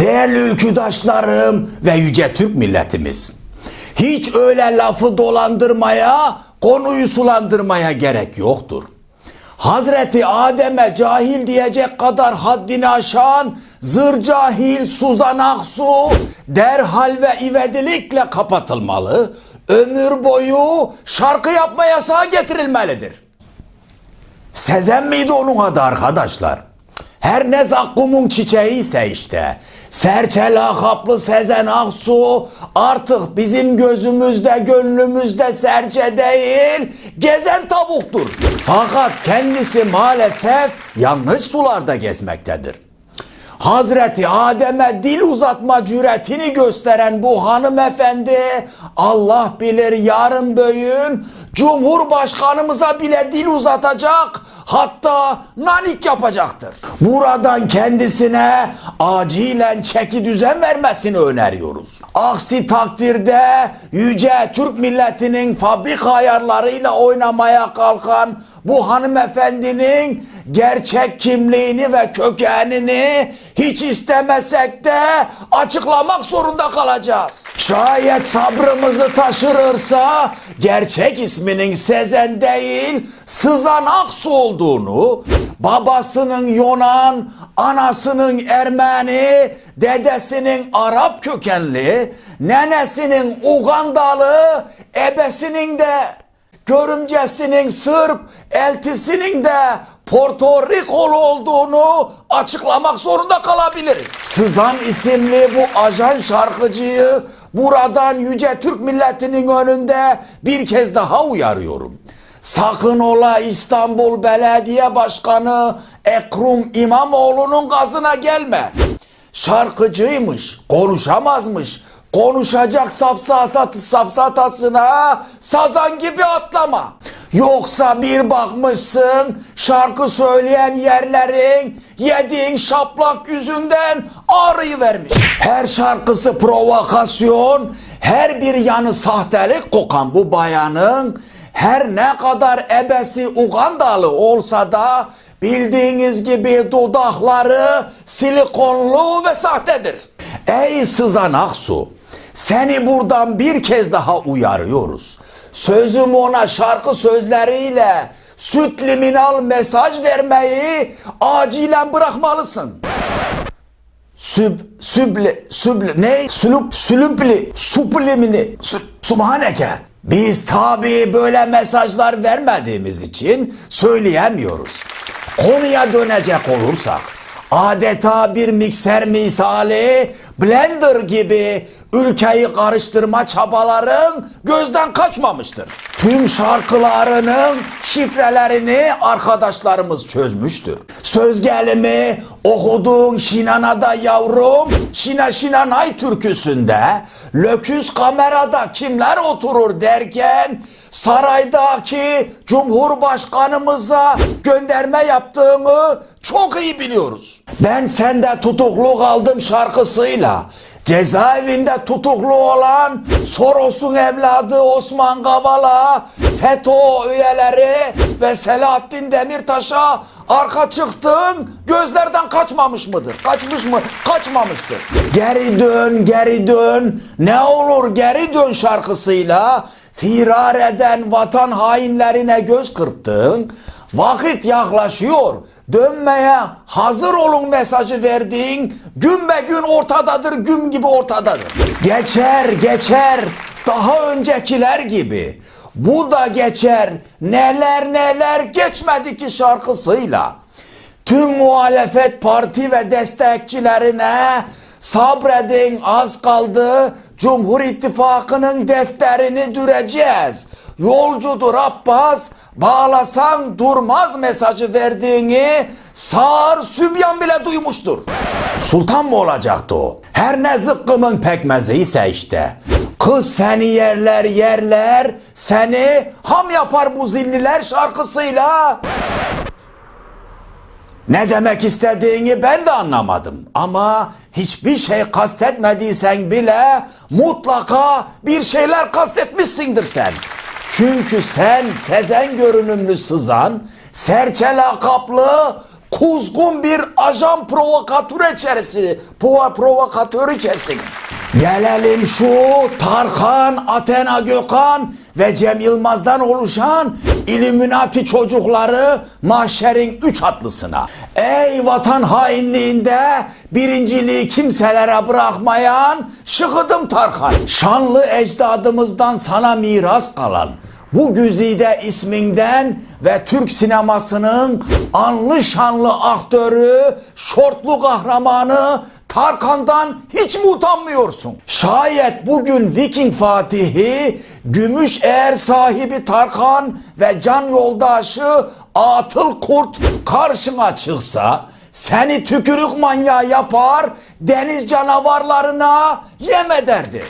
Değerli ülküdaşlarım ve yüce Türk milletimiz. Hiç öyle lafı dolandırmaya, konuyu sulandırmaya gerek yoktur. Hazreti Adem'e cahil diyecek kadar haddini aşan zır cahil Suzan Aksu derhal ve ivedilikle kapatılmalı. Ömür boyu şarkı yapma yasağı getirilmelidir. Sezen miydi onun adı arkadaşlar? Her ne zakkumun çiçeği ise işte. Serçe lakaplı Sezen Aksu artık bizim gözümüzde gönlümüzde serçe değil gezen tavuktur. Fakat kendisi maalesef yanlış sularda gezmektedir. Hazreti Adem'e dil uzatma cüretini gösteren bu hanımefendi Allah bilir yarın böğün Cumhurbaşkanımıza bile dil uzatacak hatta nanik yapacaktır. Buradan kendisine acilen çeki düzen vermesini öneriyoruz. Aksi takdirde yüce Türk milletinin fabrika ayarlarıyla oynamaya kalkan bu hanımefendinin gerçek kimliğini ve kökenini hiç istemesek de açıklamak zorunda kalacağız. Şayet sabrımızı taşırırsa gerçek isminin Sezen değil Sızan Aksu olduğunu, babasının Yunan, anasının Ermeni, dedesinin Arap kökenli, nenesinin Ugandalı, ebesinin de görümcesinin Sırp, eltisinin de Porto Rikolu olduğunu açıklamak zorunda kalabiliriz. Sızan isimli bu ajan şarkıcıyı buradan yüce Türk milletinin önünde bir kez daha uyarıyorum. Sakın ola İstanbul Belediye Başkanı Ekrum İmamoğlu'nun gazına gelme. Şarkıcıymış, konuşamazmış. Konuşacak safsat, safsatasına sazan gibi atlama. Yoksa bir bakmışsın şarkı söyleyen yerlerin yediğin şaplak yüzünden ağrıyı vermiş. Her şarkısı provokasyon, her bir yanı sahtelik kokan bu bayanın her ne kadar ebesi Ugandalı olsa da bildiğiniz gibi dudakları silikonlu ve sahtedir. Ey Sızan Aksu, seni buradan bir kez daha uyarıyoruz. Sözüm ona şarkı sözleriyle süt liminal mesaj vermeyi acilen bırakmalısın. Süb, süble, süble, ne? Sülüp, sülüpli, suplimini, sü- subhaneke. Biz tabi böyle mesajlar vermediğimiz için söyleyemiyoruz. Konuya dönecek olursak, adeta bir mikser misali, blender gibi ülkeyi karıştırma çabaların gözden kaçmamıştır. Tüm şarkılarının şifrelerini arkadaşlarımız çözmüştür. Söz gelimi okuduğun Şinana'da yavrum, Şina Şinanay türküsünde löküs kamerada kimler oturur derken saraydaki Cumhurbaşkanımıza gönderme yaptığını çok iyi biliyoruz. Ben sende tutuklu kaldım şarkısıyla cezaevinde tutuklu olan Soros'un evladı Osman Kavala, FETÖ üyeleri ve Selahattin Demirtaş'a arka çıktın gözlerden kaçmamış mıdır? Kaçmış mı? Kaçmamıştır. Geri dön, geri dön. Ne olur geri dön şarkısıyla firar eden vatan hainlerine göz kırptın. Vakit yaklaşıyor. Dönmeye hazır olun mesajı verdiğin gün be gün ortadadır, gün gibi ortadadır. Geçer, geçer. Daha öncekiler gibi. Bu da geçer. Neler neler geçmedi ki şarkısıyla. Tüm muhalefet parti ve destekçilerine sabredin az kaldı. Cumhur İttifakı'nın defterini düreceğiz. Yolcudur Abbas, bağlasan durmaz mesajı verdiğini sağır sübyan bile duymuştur. Sultan mı olacaktı o? Her ne zıkkımın pekmezi ise işte. Kız seni yerler yerler, seni ham yapar bu zilliler şarkısıyla. Ne demek istediğini ben de anlamadım. Ama hiçbir şey kastetmediysen bile mutlaka bir şeyler kastetmişsindir sen. Çünkü sen Sezen görünümlü sızan, serçe lakaplı kuzgun bir ajan provokatör içerisi, provokatörü kesin. Gelelim şu Tarkan, Athena Gökhan ve Cem Yılmaz'dan oluşan İlluminati çocukları mahşerin üç atlısına. Ey vatan hainliğinde birinciliği kimselere bırakmayan şıkıdım Tarkan. Şanlı ecdadımızdan sana miras kalan bu güzide isminden ve Türk sinemasının anlı şanlı aktörü, şortlu kahramanı Tarkan'dan hiç mi utanmıyorsun? Şayet bugün Viking Fatihi, gümüş eğer sahibi Tarkan ve can yoldaşı Atıl Kurt karşına çıksa, seni tükürük manyağı yapar, deniz canavarlarına yem ederdi.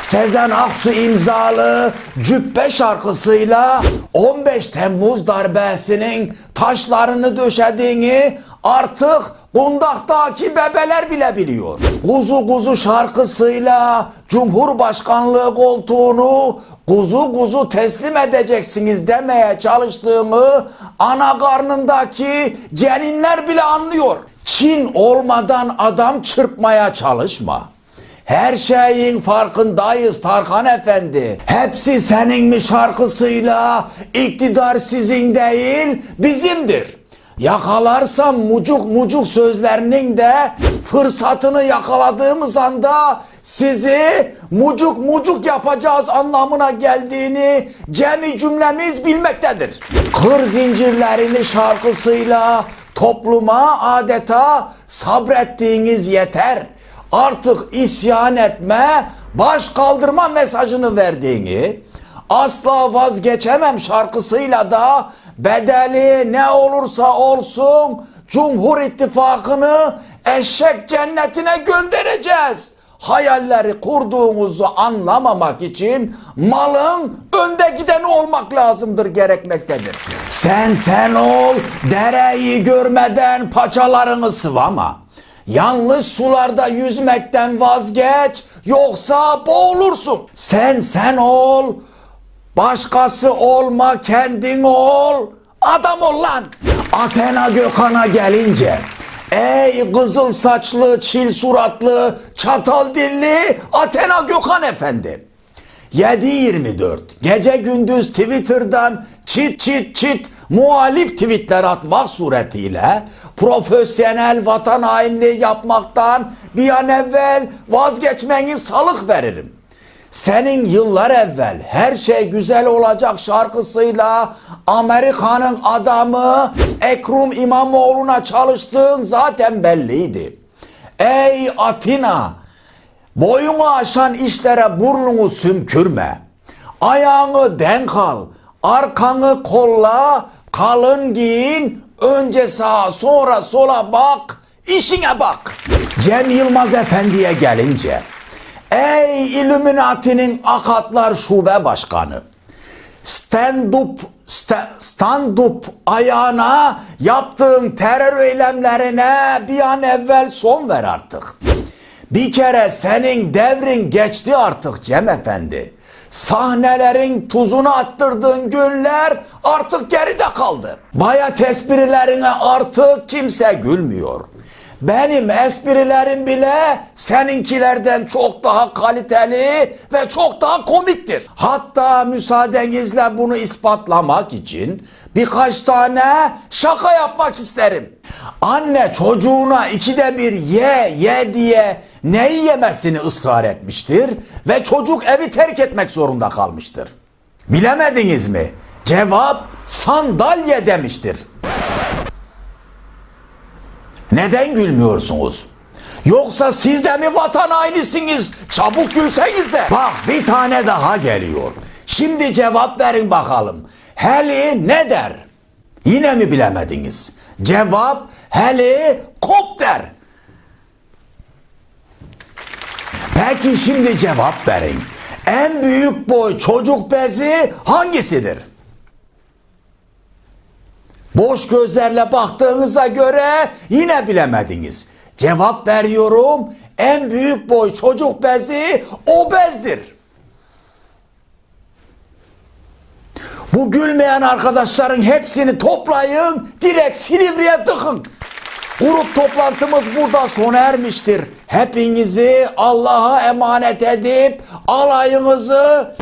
Sezen Aksu imzalı Cübbe şarkısıyla 15 Temmuz darbesinin taşlarını döşediğini artık kundaktaki bebeler bile biliyor. Kuzu kuzu şarkısıyla Cumhurbaşkanlığı koltuğunu kuzu kuzu teslim edeceksiniz demeye çalıştığını ana karnındaki ceninler bile anlıyor. Çin olmadan adam çırpmaya çalışma. Her şeyin farkındayız Tarkan Efendi. Hepsi senin mi şarkısıyla iktidar sizin değil bizimdir. Yakalarsam mucuk mucuk sözlerinin de fırsatını yakaladığımız anda sizi mucuk mucuk yapacağız anlamına geldiğini cemi cümlemiz bilmektedir. Kır zincirlerini şarkısıyla topluma adeta sabrettiğiniz yeter artık isyan etme, baş kaldırma mesajını verdiğini, asla vazgeçemem şarkısıyla da bedeli ne olursa olsun Cumhur İttifakı'nı eşek cennetine göndereceğiz. Hayalleri kurduğumuzu anlamamak için malın önde gideni olmak lazımdır gerekmektedir. Sen sen ol, dereyi görmeden paçalarını sıvama. Yanlış sularda yüzmekten vazgeç yoksa boğulursun. Sen sen ol, başkası olma kendin ol, adam ol lan. Athena Gökhan'a gelince Ey kızıl saçlı, çil suratlı, çatal dilli Athena Gökhan Efendi. 7-24 gece gündüz Twitter'dan çit çit çit muhalif tweetler atmak suretiyle profesyonel vatan hainliği yapmaktan bir an evvel vazgeçmeni salık veririm. Senin yıllar evvel her şey güzel olacak şarkısıyla Amerika'nın adamı Ekrum İmamoğlu'na çalıştığın zaten belliydi. Ey Atina! Boyunu aşan işlere burnunu sümkürme. Ayağını denk al. Arkanı kolla. Kalın giyin. Önce sağa sonra sola bak. işine bak. Cem Yılmaz Efendi'ye gelince. Ey Illuminati'nin Akatlar Şube Başkanı. Stand-up sta- stand-up ayağına yaptığın terör eylemlerine bir an evvel son ver artık. Bir kere senin devrin geçti artık Cem Efendi. Sahnelerin tuzunu attırdığın günler artık geride kaldı. Bayat esprilerine artık kimse gülmüyor. Benim esprilerim bile seninkilerden çok daha kaliteli ve çok daha komiktir. Hatta müsaadenizle bunu ispatlamak için birkaç tane şaka yapmak isterim. Anne çocuğuna ikide bir ye ye diye neyi yemesini ısrar etmiştir ve çocuk evi terk etmek zorunda kalmıştır. Bilemediniz mi? Cevap sandalye demiştir. Neden gülmüyorsunuz? Yoksa siz de mi vatan hainisiniz? Çabuk gülsenize. Bak bir tane daha geliyor. Şimdi cevap verin bakalım. Heli ne der? Yine mi bilemediniz? Cevap helikopter. Peki şimdi cevap verin. En büyük boy çocuk bezi hangisidir? Boş gözlerle baktığınıza göre yine bilemediniz. Cevap veriyorum. En büyük boy çocuk bezi obezdir. Bu gülmeyen arkadaşların hepsini toplayın, direkt Silivri'ye tıkın. Grup toplantımız burada sona ermiştir. Hepinizi Allah'a emanet edip alayınızı